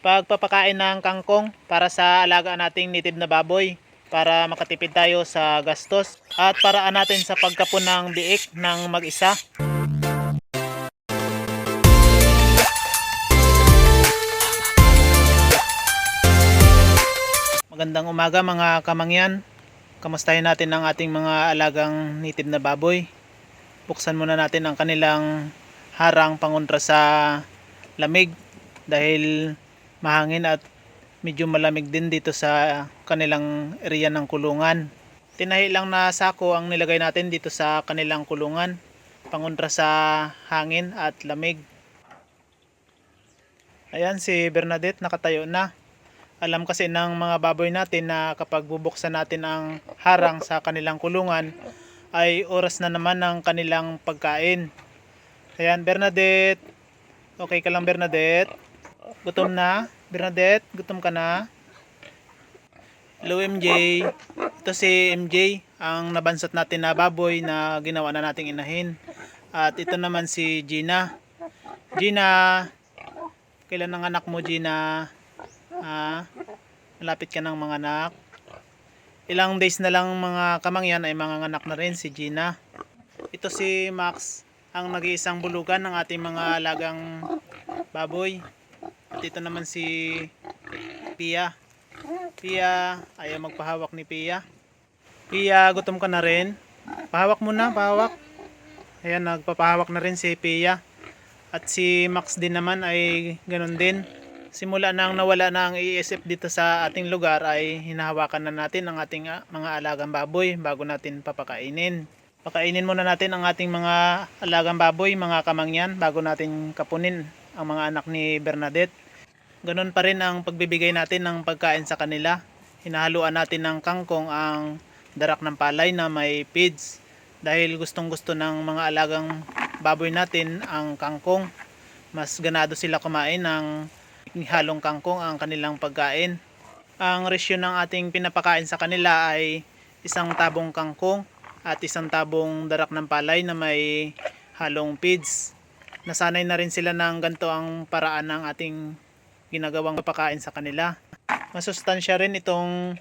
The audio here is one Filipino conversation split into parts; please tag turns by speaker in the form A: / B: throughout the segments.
A: pagpapakain ng kangkong para sa alaga nating native na baboy para makatipid tayo sa gastos at paraan natin sa pagkapon ng biik ng mag-isa. Magandang umaga mga kamangyan. Kamustahin natin ang ating mga alagang native na baboy. Buksan muna natin ang kanilang harang pangontra sa lamig dahil mahangin at medyo malamig din dito sa kanilang area ng kulungan. Tinahi lang na sako ang nilagay natin dito sa kanilang kulungan pangontra sa hangin at lamig. Ayan si Bernadette nakatayo na. Alam kasi ng mga baboy natin na kapag bubuksan natin ang harang sa kanilang kulungan ay oras na naman ng kanilang pagkain. Ayan Bernadette. Okay ka lang Bernadette? Gutom na? Bernadette, gutom ka na? Hello MJ. Ito si MJ, ang nabansat natin na baboy na ginawa na nating inahin. At ito naman si Gina. Gina, kailan ang anak mo Gina? Ah, malapit ka ng mga anak. Ilang days na lang mga kamangyan ay mga anak na rin si Gina. Ito si Max, ang nag-iisang bulugan ng ating mga alagang baboy. At ito naman si Pia. Pia, ayaw magpahawak ni Pia. Pia, gutom ka na rin. Pahawak mo na, pahawak. Ayan, nagpapahawak na rin si Pia. At si Max din naman ay ganun din. Simula nang nawala na ang ESF dito sa ating lugar ay hinahawakan na natin ang ating ah, mga alagang baboy bago natin papakainin. Pakainin muna natin ang ating mga alagang baboy, mga kamangyan, bago natin kapunin ang mga anak ni Bernadette. Ganun pa rin ang pagbibigay natin ng pagkain sa kanila. Hinahaluan natin ng kangkong ang darak ng palay na may feeds. Dahil gustong gusto ng mga alagang baboy natin ang kangkong. Mas ganado sila kumain ng halong kangkong ang kanilang pagkain. Ang resyo ng ating pinapakain sa kanila ay isang tabong kangkong at isang tabong darak ng palay na may halong feeds. Nasanay na rin sila ng ganito ang paraan ng ating ginagawang pagkain sa kanila. Masustansya rin itong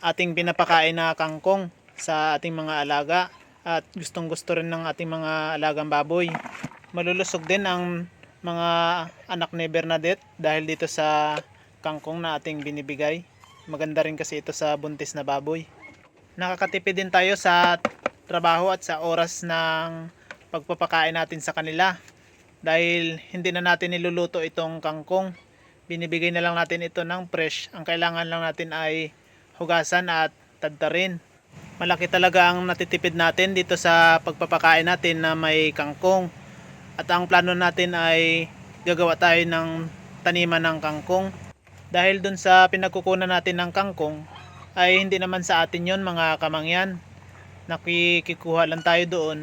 A: ating pinapakain na kangkong sa ating mga alaga at gustong gusto rin ng ating mga alagang baboy. Malulusog din ang mga anak ni Bernadette dahil dito sa kangkong na ating binibigay. Maganda rin kasi ito sa buntis na baboy. Nakakatipid din tayo sa trabaho at sa oras ng pagpapakain natin sa kanila. Dahil hindi na natin niluluto itong kangkong. Binibigay na lang natin ito ng fresh. Ang kailangan lang natin ay hugasan at tadtarin. Malaki talaga ang natitipid natin dito sa pagpapakain natin na may kangkong. At ang plano natin ay gagawa tayo ng taniman ng kangkong. Dahil dun sa pinagkukunan natin ng kangkong, ay hindi naman sa atin yon mga kamangyan. Nakikikuha lang tayo doon,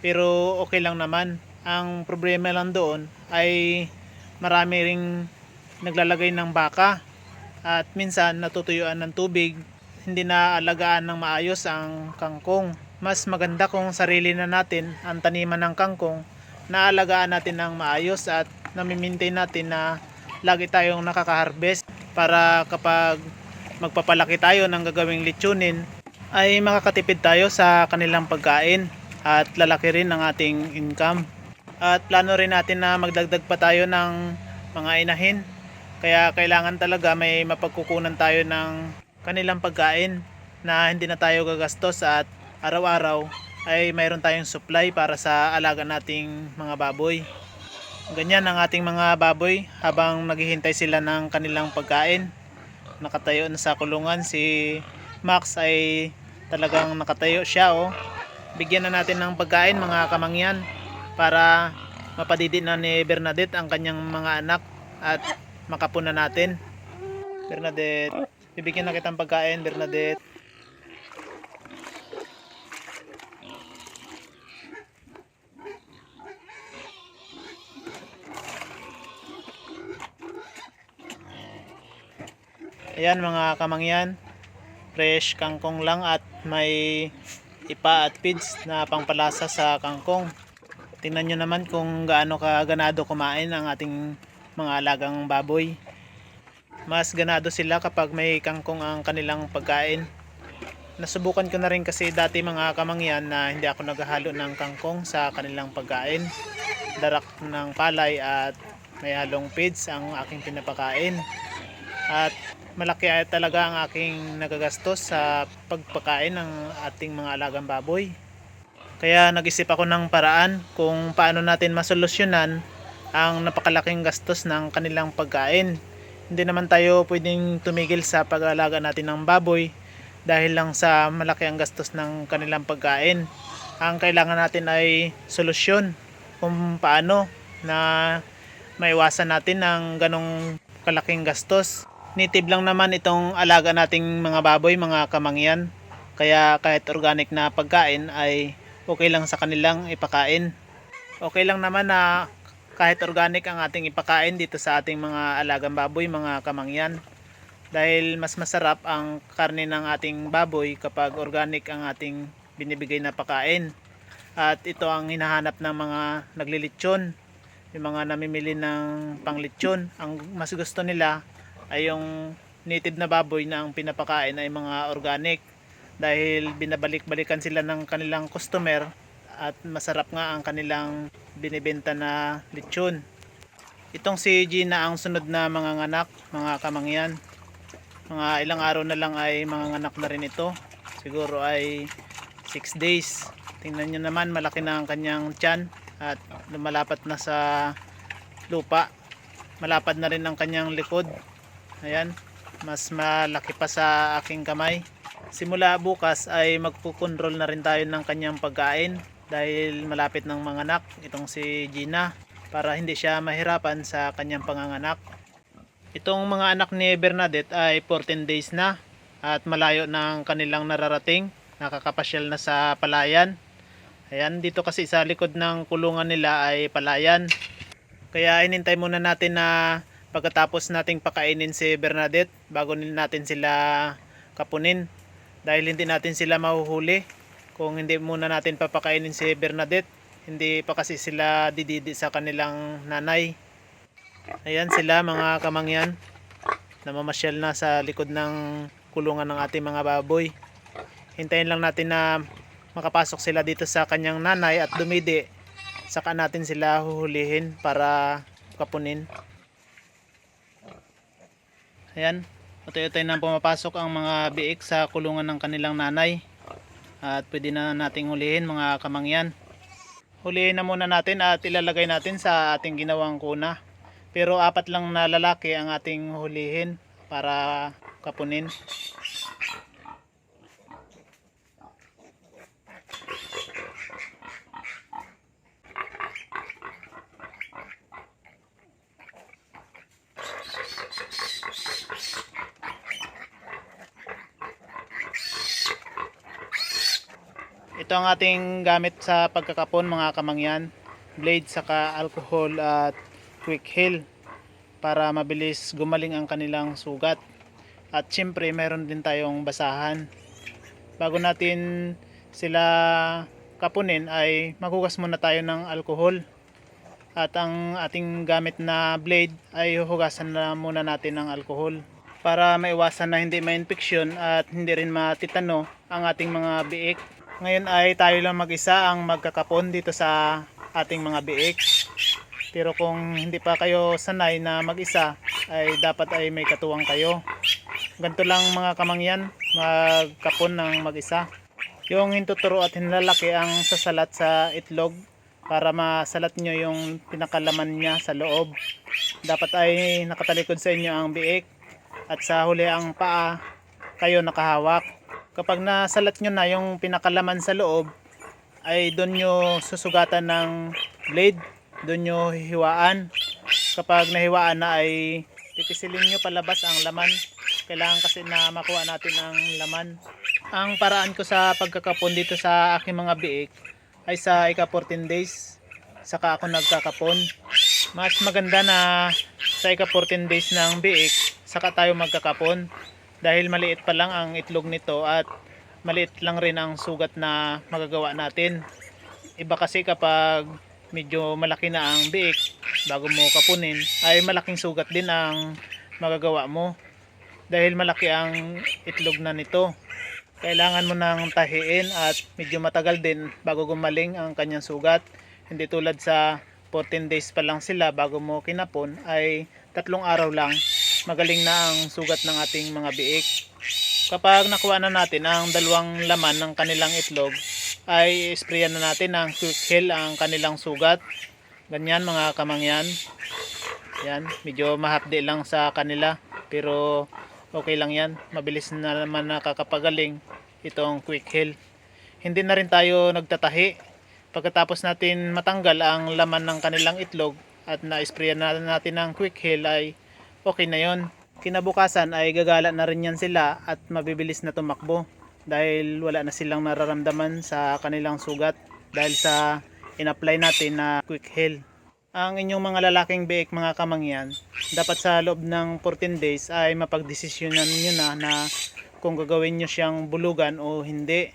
A: pero okay lang naman. Ang problema lang doon ay marami ring naglalagay ng baka at minsan natutuyuan ng tubig, hindi na alagaan ng maayos ang kangkong. Mas maganda kung sarili na natin ang taniman ng kangkong naalagaan natin ng maayos at nami-maintain natin na lagi tayong nakaka-harvest para kapag magpapalaki tayo ng gagawing lechonin ay makakatipid tayo sa kanilang pagkain at lalaki rin ang ating income. At plano rin natin na magdagdag pa tayo ng mga inahin. Kaya kailangan talaga may mapagkukunan tayo ng kanilang pagkain na hindi na tayo gagastos at araw-araw ay mayroon tayong supply para sa alaga nating mga baboy. Ganyan ang ating mga baboy habang naghihintay sila ng kanilang pagkain. Nakatayo na sa kulungan si Max ay talagang nakatayo siya oh. Bigyan na natin ng pagkain mga kamangyan para mapadidi na ni Bernadette ang kanyang mga anak at makapuna natin. Bernadette, bibigyan na kitang pagkain Bernadette. Ayan mga kamangyan, fresh kangkong lang at may ipa at feeds na pangpalasa sa kangkong. Tingnan nyo naman kung gaano kaganado kumain ang ating mga alagang baboy. Mas ganado sila kapag may kangkong ang kanilang pagkain. Nasubukan ko na rin kasi dati mga kamangyan na hindi ako naghahalo ng kangkong sa kanilang pagkain. Darak ng palay at may halong feeds ang aking pinapakain. At malaki ay talaga ang aking nagagastos sa pagpakain ng ating mga alagang baboy. Kaya nag-isip ako ng paraan kung paano natin masolusyonan ang napakalaking gastos ng kanilang pagkain. Hindi naman tayo pwedeng tumigil sa pag-aalaga natin ng baboy dahil lang sa malaki ang gastos ng kanilang pagkain. Ang kailangan natin ay solusyon kung paano na maiwasan natin ng ganong kalaking gastos. Native lang naman itong alaga nating mga baboy, mga kamangyan. Kaya kahit organic na pagkain ay okay lang sa kanilang ipakain. Okay lang naman na kahit organic ang ating ipakain dito sa ating mga alagang baboy, mga kamangyan. Dahil mas masarap ang karne ng ating baboy kapag organic ang ating binibigay na pakain. At ito ang hinahanap ng mga naglilitsyon, yung mga namimili ng panglitsyon. Ang mas gusto nila ay yung native na baboy na ang pinapakain ay mga organic dahil binabalik-balikan sila ng kanilang customer at masarap nga ang kanilang binibenta na lechon. Itong si Gina ang sunod na mga nganak, mga kamangyan. Mga ilang araw na lang ay mga nganak na rin ito. Siguro ay 6 days. Tingnan nyo naman malaki na ang kanyang tiyan at lumalapat na sa lupa. Malapad na rin ang kanyang likod. Ayan, mas malaki pa sa aking kamay. Simula bukas ay magkukontrol na rin tayo ng kanyang pagkain dahil malapit ng mga anak itong si Gina para hindi siya mahirapan sa kanyang panganganak. Itong mga anak ni Bernadette ay 14 days na at malayo ng kanilang nararating. Nakakapasyal na sa palayan. Ayan, dito kasi sa likod ng kulungan nila ay palayan. Kaya inintay muna natin na pagkatapos nating pakainin si Bernadette bago natin sila kapunin. Dahil hindi natin sila mahuhuli kung hindi muna natin papakainin si Bernadette. Hindi pa kasi sila dididi sa kanilang nanay. Ayan sila mga kamangyan. Namamasyal na sa likod ng kulungan ng ating mga baboy. Hintayin lang natin na makapasok sila dito sa kanyang nanay at dumidi. Saka natin sila huhulihin para kapunin. Ayan. Utay-utay na pumapasok ang mga biik sa kulungan ng kanilang nanay. At pwede na nating hulihin mga kamangyan. Hulihin na muna natin at ilalagay natin sa ating ginawang kuna. Pero apat lang na lalaki ang ating hulihin para kapunin. Ito ang ating gamit sa pagkakapon mga kamangyan. Blade saka alcohol at quick heal para mabilis gumaling ang kanilang sugat. At syempre meron din tayong basahan. Bago natin sila kapunin ay maghugas muna tayo ng alcohol. At ang ating gamit na blade ay hugasan na muna natin ng alcohol para maiwasan na hindi ma-infection at hindi rin matitano ang ating mga biik. Ngayon ay tayo lang mag-isa ang magkakapon dito sa ating mga biik. Pero kung hindi pa kayo sanay na mag-isa, ay dapat ay may katuwang kayo. Ganito lang mga kamangyan, magkapon ng mag-isa. Yung hintuturo at hinlalaki ang sasalat sa itlog para masalat nyo yung pinakalaman niya sa loob. Dapat ay nakatalikod sa inyo ang biik at sa huli ang paa kayo nakahawak. Kapag nasalat nyo na yung pinakalaman sa loob, ay doon nyo susugatan ng blade, doon nyo hihiwaan. Kapag nahiwaan na ay pipisilin nyo palabas ang laman. Kailangan kasi na makuha natin ang laman. Ang paraan ko sa pagkakapon dito sa aking mga biik ay sa ika 14 days. Saka ako nagkakapon. Mas maganda na sa ika 14 days ng biik, saka tayo magkakapon dahil maliit pa lang ang itlog nito at maliit lang rin ang sugat na magagawa natin. Iba kasi kapag medyo malaki na ang biik bago mo kapunin ay malaking sugat din ang magagawa mo dahil malaki ang itlog na nito kailangan mo nang tahiin at medyo matagal din bago gumaling ang kanyang sugat. Hindi tulad sa 14 days pa lang sila bago mo kinapon ay tatlong araw lang magaling na ang sugat ng ating mga biik. Kapag nakuha na natin ang dalawang laman ng kanilang itlog ay sprayan na natin ng quick heal ang kanilang sugat. Ganyan mga kamangyan. Yan, medyo mahapdi lang sa kanila pero okay lang yan. Mabilis na naman nakakapagaling itong quick heal. Hindi na rin tayo nagtatahi. Pagkatapos natin matanggal ang laman ng kanilang itlog at na-sprayan na natin ng quick heal ay okay na yon. Kinabukasan ay gagala na rin yan sila at mabibilis na tumakbo dahil wala na silang nararamdaman sa kanilang sugat dahil sa in-apply natin na quick heal. Ang inyong mga lalaking biik mga kamangyan dapat sa loob ng 14 days ay mapagdesisyonan nyo na na kung gagawin nyo siyang bulugan o hindi.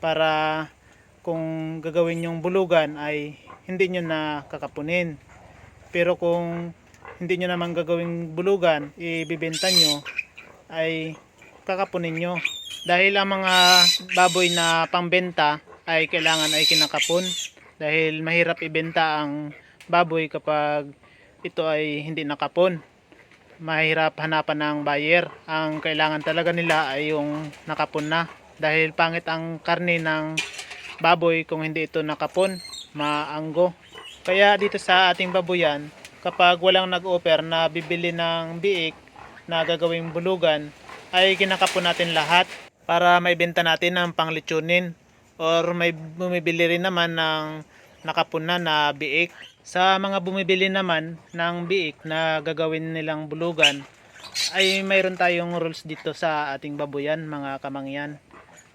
A: Para kung gagawin yung bulugan ay hindi nyo na kakapunin. Pero kung hindi nyo naman gagawing bulugan ibibenta nyo ay kakapunin nyo. Dahil ang mga baboy na pangbenta ay kailangan ay kinakapon dahil mahirap ibenta ang baboy kapag ito ay hindi nakapon mahirap hanapan ng buyer. Ang kailangan talaga nila ay yung nakapon na. Dahil pangit ang karne ng baboy kung hindi ito nakapon maanggo. Kaya dito sa ating baboyan kapag walang nag-offer na bibili ng biik na gagawing bulugan ay kinakapon natin lahat para maibenta natin ng panglitsunin or may bumibili rin naman ng nakapon na biik. Sa mga bumibili naman ng biik na gagawin nilang bulugan ay mayroon tayong rules dito sa ating baboyan mga kamangyan.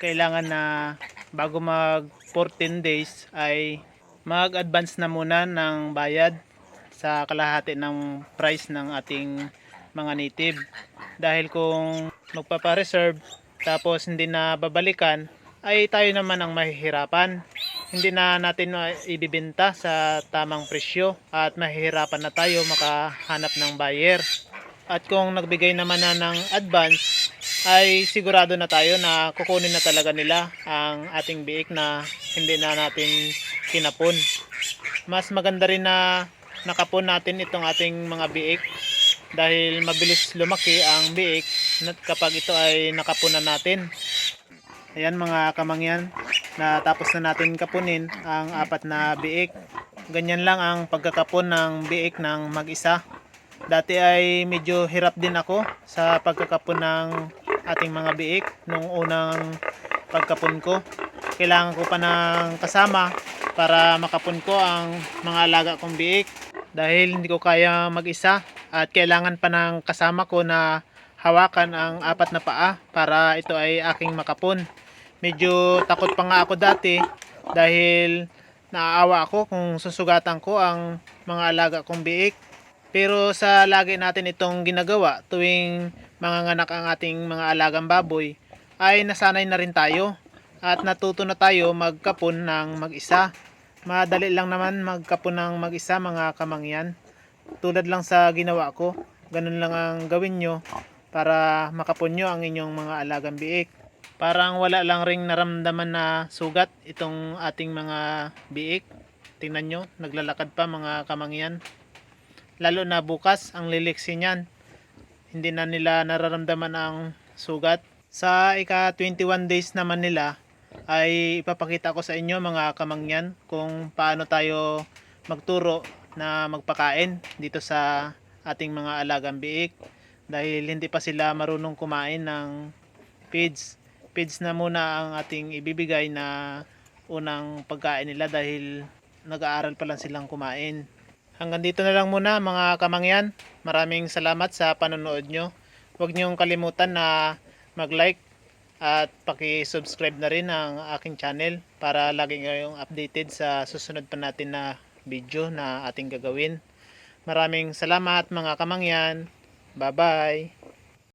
A: Kailangan na bago mag 14 days ay mag advance na muna ng bayad sa kalahati ng price ng ating mga native dahil kung magpapa-reserve tapos hindi na babalikan ay tayo naman ang mahihirapan hindi na natin ibibenta sa tamang presyo at mahihirapan na tayo makahanap ng buyer. At kung nagbigay naman na ng advance, ay sigurado na tayo na kukunin na talaga nila ang ating biik na hindi na natin kinapon. Mas maganda rin na nakapon natin itong ating mga biik dahil mabilis lumaki ang biik kapag ito ay nakapunan natin. Ayan mga kamangyan, natapos na natin kapunin ang apat na biik. Ganyan lang ang pagkakapon ng biik ng mag-isa. Dati ay medyo hirap din ako sa pagkakapon ng ating mga biik nung unang pagkapon ko. Kailangan ko pa ng kasama para makapon ko ang mga alaga kong biik dahil hindi ko kaya mag-isa at kailangan pa ng kasama ko na hawakan ang apat na paa para ito ay aking makapon. Medyo takot pa nga ako dati dahil naaawa ako kung susugatan ko ang mga alaga kong biik. Pero sa lagi natin itong ginagawa tuwing manganganak ang ating mga alagang baboy ay nasanay na rin tayo at natuto na tayo magkapon ng mag-isa. Madali lang naman magkapon ng mag-isa mga kamangyan. Tulad lang sa ginawa ko, ganun lang ang gawin nyo para makapon nyo ang inyong mga alagang biik. Parang wala lang ring naramdaman na sugat itong ating mga biik. Tingnan nyo, naglalakad pa mga kamangyan. Lalo na bukas, ang liliksi niyan. Hindi na nila nararamdaman ang sugat. Sa ika 21 days naman nila, ay ipapakita ko sa inyo mga kamangyan kung paano tayo magturo na magpakain dito sa ating mga alagang biik dahil hindi pa sila marunong kumain ng feeds feeds na muna ang ating ibibigay na unang pagkain nila dahil nag-aaral pa lang silang kumain. Hanggang dito na lang muna mga kamangyan. Maraming salamat sa panonood nyo. Huwag niyong kalimutan na mag-like at paki-subscribe na rin ang aking channel para lagi kayong updated sa susunod pa natin na video na ating gagawin. Maraming salamat mga kamangyan. Bye-bye.